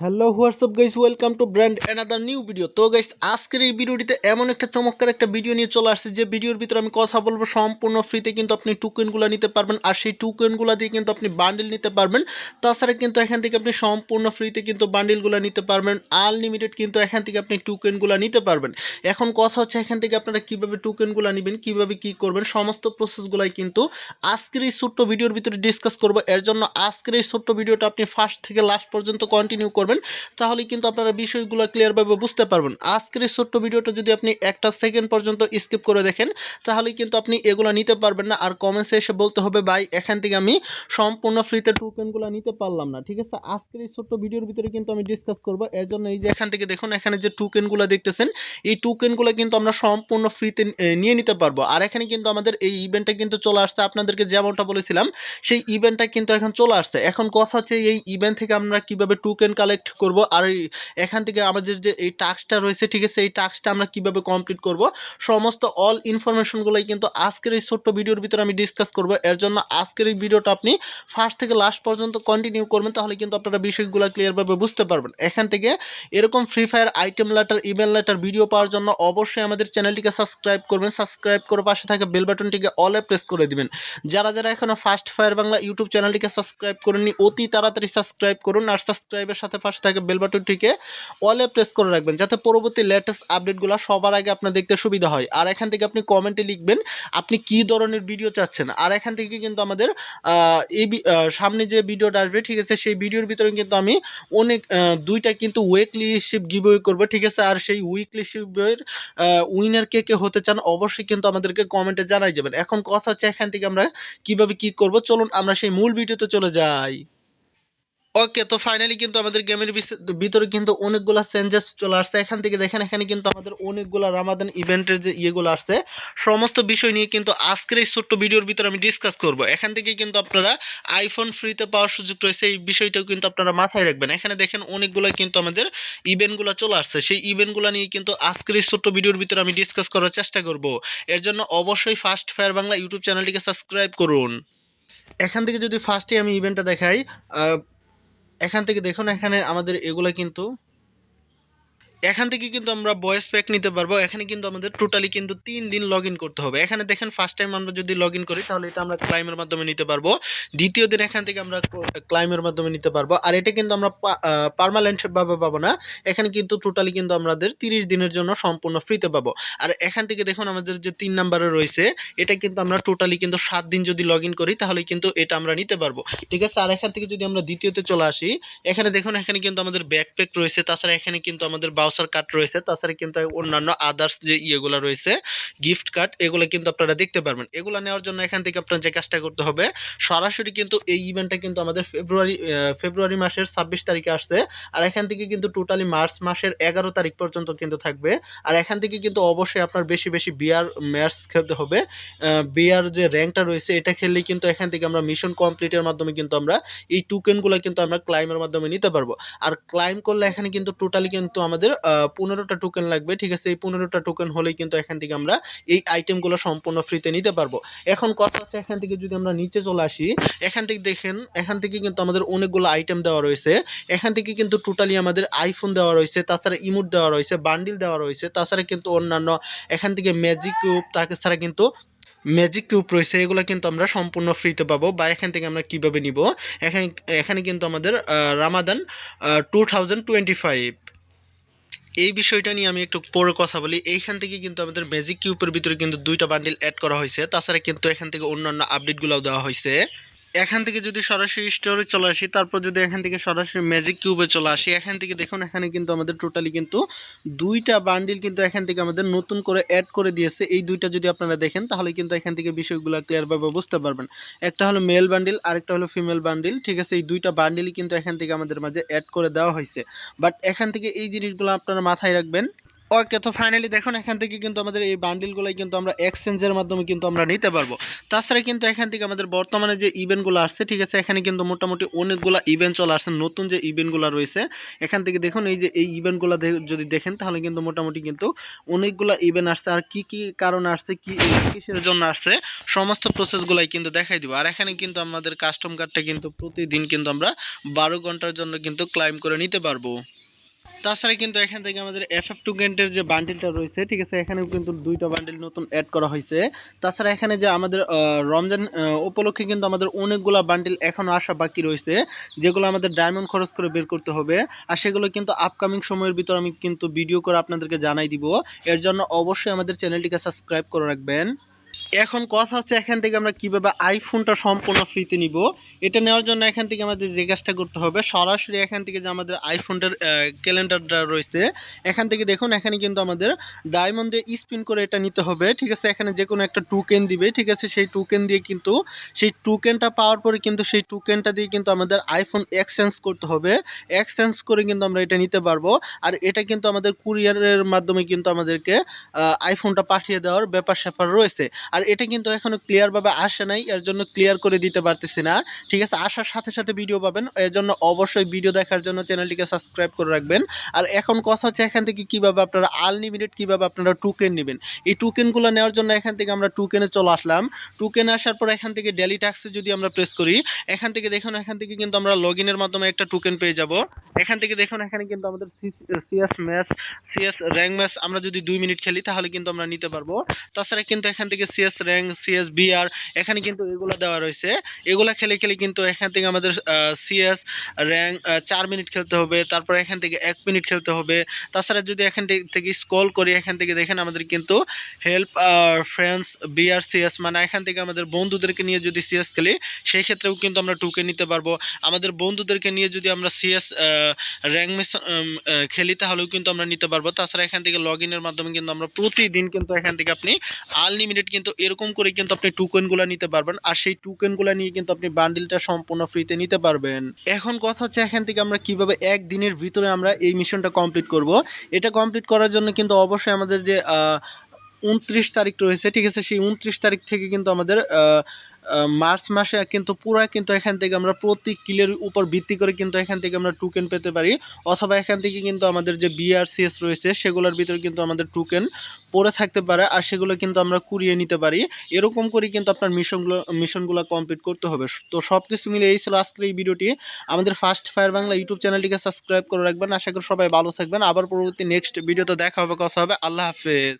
Hello what's up guys welcome to brand another new video তো guys আজকের এই ভিডিওটিতে এমন একটা চমৎকার একটা ভিডিও নিয়ে চলে আসছে, যে ভিডিওর ভিতরে আমি কথা বলব সম্পূর্ণ ফ্রিতে কিন্তু আপনি টোকেনগুলো নিতে পারবেন, আর সেই টোকেনগুলো দিয়ে কিন্তু আপনি বান্ডেল নিতে পারবেন। তাছাড়া কিন্তু এখান থেকে আপনি সম্পূর্ণ ফ্রিতে কিন্তু বান্ডেলগুলো নিতে পারবেন আনলিমিটেড কিন্তু এখান থেকে আপনি টোকেনগুলো নিতে পারবেন। এখন কথা হচ্ছে এখান থেকে আপনারা কীভাবে টোকেনগুলো নেবেন, কীভাবে কী করবেন, সমস্ত প্রসেসগুলাই কিন্তু আজকের এই ছোট্ট ভিডিওর ভিতরে ডিসকাস করব। এর জন্য আজকের এই ছোট্ট ভিডিওটা আপনি ফার্স্ট থেকে লাস্ট পর্যন্ত কন্টিনিউ করবেন। তাহলে কিন্তু আপনারা বিষয়গুলো ক্লিয়ারভাবে বুঝতে পারবেন। আজকের এই ছোট্ট ভিডিওটা যদি আপনি একটা সেকেন্ড পর্যন্ত স্কিপ করে দেখেন, তাহলে কিন্তু আপনি এগুলো নিতে পারবেন না। আর কমেন্টসে এসে বলতে হবে, ভাই, এখান থেকে আমি সম্পূর্ণ ফ্রিতে টোকেনগুলো নিতে পারলাম না। ঠিক আছে? আজকের এই ছোট্ট ভিডিওর ভিতরে কিন্তু আমি ডিসকাস করব। এর জন্য এই যে এখান থেকে দেখুন, এখানে যে টোকেনগুলো দেখতেছেন, এই টোকেনগুলো কিন্তু আমরা সম্পূর্ণ ফ্রিতে নিয়ে নিতে পারব। আর এখানে কিন্তু আমাদের এই ইভেন্টটা কিন্তু চলে আসছে। আপনাদেরকে যেমনটা বলেছিলাম, সেই ইভেন্টটা কিন্তু এখন চলে আসছে। এখন কথা হচ্ছে, এই ইভেন্ট থেকে আমরা কীভাবে টোকেন কালেক্ট করব আর এখান থেকে আমাদের যে এই টাস্কটা রয়েছে, ঠিক আছে? এই টাস্কটা আমরা কীভাবে কমপ্লিট করব? সমস্ত অল ইনফরমেশনগুলোই কিন্তু আজকের এই ছোট্ট ভিডিওর ভিতরে আমি ডিসকাস করব। এর জন্য আজকের এই ভিডিওটা আপনি ফার্স্ট থেকে লাস্ট পর্যন্ত কন্টিনিউ করবেন, তাহলে কিন্তু আপনারা বিষয়গুলো ক্লিয়ারভাবে বুঝতে পারবেন। এখান থেকে এরকম free fire item letter email letter video পাওয়ার জন্য অবশ্যই আমাদের চ্যানেলটিকে সাবস্ক্রাইব করবেন। সাবস্ক্রাইব করে পাশে থাকা বেল বাটনটিকে অলে প্রেস করে দিবেন। যারা যারা এখনও ফার্স্ট ফায়ার বাংলা ইউটিউব চ্যানেলটিকে সাবস্ক্রাইব করেননি, অতি তাড়াতাড়ি সাবস্ক্রাইব করুন আর সাবস্ক্রাইবের সাথে পাশে থাকা বেল বাটনটিকে অলে প্রেস করে রাখবেন, যাতে পরবর্তী লেটেস্ট আপডেটগুলো সবার আগে আপনার দেখতে সুবিধা হয়। আর এখান থেকে আপনি কমেন্টে লিখবেন, আপনি কি ধরনের ভিডিও চাচ্ছেন? আর এখান থেকে কিন্তু আমাদের এই সামনে যে ভিডিওটা আসবে, ঠিক আছে, সেই ভিডিওর ভিতরে কিন্তু আমি অনেক দুইটা কিন্তু উইকলি শিপ গিভওয়ে করব, ঠিক আছে? আর সেই উইকলি শিপের উইনার কে কে হতে চান, অবশ্যই কিন্তু আমাদেরকে কমেন্টে জানাই যাবেন। এখন কথা হচ্ছে এখান থেকে আমরা কীভাবে কি করব, চলুন আমরা সেই মূল ভিডিওতে চলে যাই। ওকে তো ফাইনালি কিন্তু আমাদের গেমের ভিতরে কিন্তু অনেকগুলো চেঞ্জেস চলে আসছে। এখান থেকে দেখেন, এখানে কিন্তু আমাদের অনেকগুলো রামাদান ইভেন্টের যে ইয়েগুলো আসছে, সমস্ত বিষয় নিয়ে কিন্তু আজকের এই ছোট্ট ভিডিওর ভিতরে আমি ডিসকাস করব। এখান থেকে কিন্তু আপনারা আইফোন ফ্রিতে পাওয়ার সুযোগ রয়েছে, এই বিষয়টাও কিন্তু আপনারা মাথায় রাখবেন। এখানে দেখেন অনেকগুলো কিন্তু আমাদের ইভেন্টগুলো চলে আসছে। সেই ইভেন্টগুলো নিয়ে কিন্তু আজকের এই ছোট্ট ভিডিওর ভিতরে আমি ডিসকাস করার চেষ্টা করব। এর জন্য অবশ্যই ফার্স্ট ফায়ার বাংলা ইউটিউব চ্যানেলটিকে সাবস্ক্রাইব করুন। এখান থেকে যদি ফার্স্টে আমি ইভেন্টটা দেখাই এখান থেকে দেখুন এখানে আমাদের এগুলো কিন্তু এখান থেকে কিন্তু আমরা ভয়েস প্যাক নিতে পারব। এখানে কিন্তু আমাদের টোটালি কিন্তু তিন দিন লগ করতে হবে। এখানে দেখেন ফার্স্ট টাইম আমরা যদি লগ করি, তাহলে এটা আমরা ক্লাইমের মাধ্যমে নিতে পারব। দ্বিতীয় দিন এখান থেকে আমরা ক্লাইমের মাধ্যমে নিতে পারব। আর এটা কিন্তু আমরা পার্মানেন্ট ভাবে পাবো না। এখানে কিন্তু টোটালি কিন্তু আমাদের তিরিশ দিনের জন্য সম্পূর্ণ ফ্রিতে পাবো। আর এখান থেকে দেখুন আমাদের যে তিন নাম্বারে রয়েছে, এটা কিন্তু আমরা টোটালি কিন্তু সাত দিন যদি লগ করি, তাহলে কিন্তু এটা আমরা নিতে পারব। ঠিক আছে? আর এখান থেকে যদি আমরা দ্বিতীয়তে চলে আসি, এখানে দেখুন, এখানে কিন্তু আমাদের ব্যাকপ্যাক রয়েছে। তাছাড়া এখানে কিন্তু আমাদের বাউসার কার্ড রয়েছে, তাছাড়া কিন্তু অন্যান্য আদার্স যে ইয়েগুলো রয়েছে গিফট কার্ড এগুলো কিন্তু আপনারা দেখতে পারবেন। এগুলো নেওয়ার জন্য এখান থেকে আপনার যে কাজটা করতে হবে, সরাসরি কিন্তু এই ইভেন্টটা কিন্তু আমাদের ফেব্রুয়ারি ফেব্রুয়ারি মাসের ছাব্বিশ তারিখে আসছে, আর এখান থেকে কিন্তু টোটালি মার্চ মাসের এগারো তারিখ পর্যন্ত কিন্তু থাকবে, আর এখান থেকে কিন্তু অবশ্যই আপনার বেশি বেশি বিয়ার ম্যাচ খেলতে হবে বিয়ার যে র্যাঙ্কটা রয়েছে, এটা খেললে কিন্তু এখান থেকে আমরা মিশন কমপ্লিটের মাধ্যমে কিন্তু আমরা এই টোকেনগুলো কিন্তু আমরা ক্লাইমের মাধ্যমে নিতে পারব। আর ক্লাইম করলে এখানে কিন্তু টোটালি কিন্তু আমাদের পনেরোটা টোকেন লাগবে, ঠিক আছে? এই পনেরোটা টোকেন হলেই কিন্তু এখান থেকে আমরা এই আইটেমগুলো সম্পূর্ণ ফ্রিতে নিতে পারব। এখন কথা হচ্ছে এখান থেকে যদি আমরা নিচে চলে আসি, এখান থেকে দেখেন, এখান থেকে কিন্তু আমাদের অনেকগুলো আইটেম দেওয়া রয়েছে। এখান থেকে কিন্তু টোটালি আমাদের আইফোন দেওয়া রয়েছে, তাছাড়া ইমোট দেওয়া রয়েছে বান্ডিল দেওয়া রয়েছে, তাছাড়া কিন্তু অন্যান্য এখান থেকে ম্যাজিক কিউব তাছাড়া কিন্তু ম্যাজিক কিউব রয়েছে, এগুলো কিন্তু আমরা সম্পূর্ণ ফ্রিতে পাবো বা এখান থেকে আমরা কীভাবে নিব? এখানে এখানে কিন্তু আমাদের Ramadan two thousand twenty five এই বিষয়টা নিয়ে আমি একটু পরে কথা বলি। এইখান থেকে কিন্তু আমাদের ম্যাজিক কিউপের ভিতরে কিন্তু দুইটা বান্ডিল অ্যাড করা হয়েছে। তাছাড়া কিন্তু এখান থেকে অন্যান্য আপডেটগুলোও দেওয়া হয়েছে। এখান থেকে যদি সরাসরি স্টোরে চলে আসি, তারপর যদি এখান থেকে সরাসরি ম্যাজিক কিউবে চলে আসি, এখান থেকে দেখুন, এখানে কিন্তু আমাদের টোটালি কিন্তু দুইটা বান্ডিল কিন্তু এখান থেকে আমাদের নতুন করে অ্যাড করে দিয়েছে। এই দুইটা যদি আপনারা দেখেন, তাহলে কিন্তু এখান থেকে বিষয়গুলো ক্লিয়ারভাবে বুঝতে পারবেন। একটা হলো মেল বান্ডিল আরেকটা হলো ফিমেল বান্ডিল ঠিক আছে? এই দুইটা বান্ডিলই কিন্তু এখান থেকে আমাদের মাঝে অ্যাড করে দেওয়া হয়েছে। বাট এখান থেকে এই জিনিসগুলো আপনারা মাথায় রাখবেন ওকে তো ফাইনালি দেখুন, এখান থেকে কিন্তু আমাদের এই বান্ডিলগুলোই কিন্তু আমরা এক্সচেঞ্জের মাধ্যমে কিন্তু আমরা নিতে পারব। তাছাড়া কিন্তু এখান থেকে আমাদের বর্তমানে যে ইভেন্টগুলো আসছে, ঠিক আছে, এখানে কিন্তু মোটামুটি অনেকগুলো ইভেন্ট চলে আসছে, নতুন যে ইভেন্টগুলো রয়েছে, এখান থেকে দেখুন, এই যে এই ইভেন্টগুলো যদি দেখেন, তাহলে কিন্তু মোটামুটি কিন্তু অনেকগুলো ইভেন্ট আসছে। আর কি কি কারণে আসছে, কি কিসের জন্য আসছে, সমস্ত প্রসেসগুলাই কিন্তু দেখাই দিব। আর এখানে কিন্তু আমাদের কাস্টম কার্ডটা কিন্তু প্রতিদিন কিন্তু আমরা বারো ঘণ্টার জন্য কিন্তু ক্লাইম করে নিতে পারব। তাছাড়া কিন্তু এখান থেকে আমাদের এফ এফ টু গেন্টের যে বান্ডিলটা রয়েছে, ঠিক আছে? এখানেও কিন্তু দুইটা বান্ডিল নতুন অ্যাড করা হয়েছে। তাছাড়া এখানে যে আমাদের রমজান উপলক্ষে কিন্তু আমাদের অনেকগুলা বান্ডিল এখনও আসা বাকি রয়েছে, যেগুলো আমাদের ডায়মন্ড খরচ করে বের করতে হবে। আর সেগুলো কিন্তু আপকামিং সময়ের ভিতর আমি কিন্তু ভিডিও করে আপনাদেরকে জানাই দিব। এর জন্য অবশ্যই আমাদের চ্যানেলটিকে সাবস্ক্রাইব করে রাখবেন। এখন কথা হচ্ছে এখান থেকে আমরা কীভাবে আইফোনটা সম্পূর্ণ ফ্রিতে নিব। এটা নেওয়ার জন্য এখান থেকে আমাদের যে কাজটা করতে হবে, সরাসরি এখান থেকে যে আমাদের আইফোনটার ক্যালেন্ডারটা রয়েছে, এখান থেকে দেখুন এখানে কিন্তু আমাদের ডায়মন্ড দিয়ে স্পিন করে এটা নিতে হবে। ঠিক আছে? এখানে যে কোনো একটা টোকেন দিবে, ঠিক আছে? সেই টোকেন দিয়ে কিন্তু, সেই টোকেনটা পাওয়ার পরে কিন্তু, সেই টোকেনটা দিয়ে কিন্তু আমাদের আইফোন এক্সচেঞ্জ করতে হবে। এক্সচেঞ্জ করে কিন্তু আমরা এটা নিতে পারব। আর এটা কিন্তু আমাদের কুরিয়ারের মাধ্যমে কিন্তু আমাদেরকে আইফোনটা পাঠিয়ে দেওয়ার ব্যাপার স্যাপার রয়েছে। আর এটা কিন্তু এখনও ক্লিয়ারভাবে আসে নাই, এর জন্য ক্লিয়ার করে দিতে পারতেছি না। ঠিক আছে, আসার সাথে সাথে ভিডিও পাবেন, এর জন্য অবশ্যই ভিডিও দেখার জন্য চ্যানেলটিকে সাবস্ক্রাইব করে রাখবেন। আর এখন কথা হচ্ছে এখান থেকে কীভাবে আপনারা আনলিমিটেড কীভাবে আপনারা টুকেন নেবেন। এই টুকেনগুলো নেওয়ার জন্য এখান থেকে আমরা টুকেনে চলে আসলাম। টুকেনে আসার পর এখান থেকে ডেলি ট্যাক্সে যদি আমরা প্রেস করি, এখান থেকে দেখুন, এখান থেকে কিন্তু আমরা লগ ইনের মাধ্যমে একটা টোকেন পেয়ে যাব। এখান থেকে দেখুন, এখানে কিন্তু আমাদের CS match CS rank match আমরা যদি দুই মিনিট খেলি, তাহলে কিন্তু আমরা নিতে পারব। তাছাড়া কিন্তু এখান থেকে সিএস র্যাঙ্ক সিএস বিআর এখানে কিন্তু এগুলো দেওয়া রয়েছে। এগুলা খেলে খেলে কিন্তু এখান থেকে আমাদের সিএস র্যাঙ্ক চার মিনিট খেলতে হবে, তারপর এখান থেকে এক মিনিট খেলতে হবে। তাছাড়া যদি এখান থেকে- স্কল করি, এখান থেকে দেখেন আমাদের কিন্তু হেল্প ফ্রেন্ডস বিআর সিএস মানে এখান থেকে আমাদের বন্ধুদেরকে নিয়ে যদি সিএস খেলি, সেই ক্ষেত্রেও কিন্তু আমরা টুকে নিতে পারব। আমাদের বন্ধুদেরকে নিয়ে যদি আমরা সিএস র্যাঙ্ক মিস খেলি, তাহলেও কিন্তু আমরা নিতে পারব। তাছাড়া এখান থেকে লগ ইনের মাধ্যমে কিন্তু আমরা প্রতিদিন কিন্তু এখান থেকে আপনি আনলিমিটেড কিন্তু এরকম করে কিন্তু আপনি টোকেনগুলো নিতে পারবেন, আর সেই টোকেনগুলো নিয়ে কিন্তু আপনি বান্ডিলটা সম্পূর্ণ ফ্রিতে নিতে পারবেন। এখন কথা হচ্ছে এখান থেকে আমরা কীভাবে একদিনের ভিতরে আমরা এই মিশনটা কমপ্লিট করব। এটা কমপ্লিট করার জন্য কিন্তু অবশ্যই আমাদের যে উনত্রিশ তারিখ রয়েছে, ঠিক আছে? সেই উনত্রিশ তারিখ থেকে কিন্তু আমাদের মার্চ মাসে কিন্তু পুরো কিন্তু এখান থেকে আমরা প্রতি কিলের উপর ভিত্তি করে কিন্তু এখান থেকে আমরা টোকেন পেতে পারি। অথবা এখান থেকে কিন্তু আমাদের যে বিআরসিএস রয়েছে, সেগুলোর ভিতরে কিন্তু আমাদের টোকেন পড়ে থাকতে পারে আর সেগুলো কিন্তু আমরা কুড়িয়ে নিতে পারি। এরকম করে কিন্তু আপনার মিশনগুলো মিশনগুলো কমপ্লিট করতে হবে। তো সব কিছু মিলে এই ছিল আজকের এই ভিডিওটি। আমাদের ফার্স্ট ফায়ার বাংলা ইউটিউব চ্যানেলটিকে সাবস্ক্রাইব করে রাখবেন। আশা করি সবাই ভালো থাকবেন। আবার পরবর্তী নেক্সট ভিডিওতে দেখা হবে, কথা হবে। আল্লাহ হাফেজ।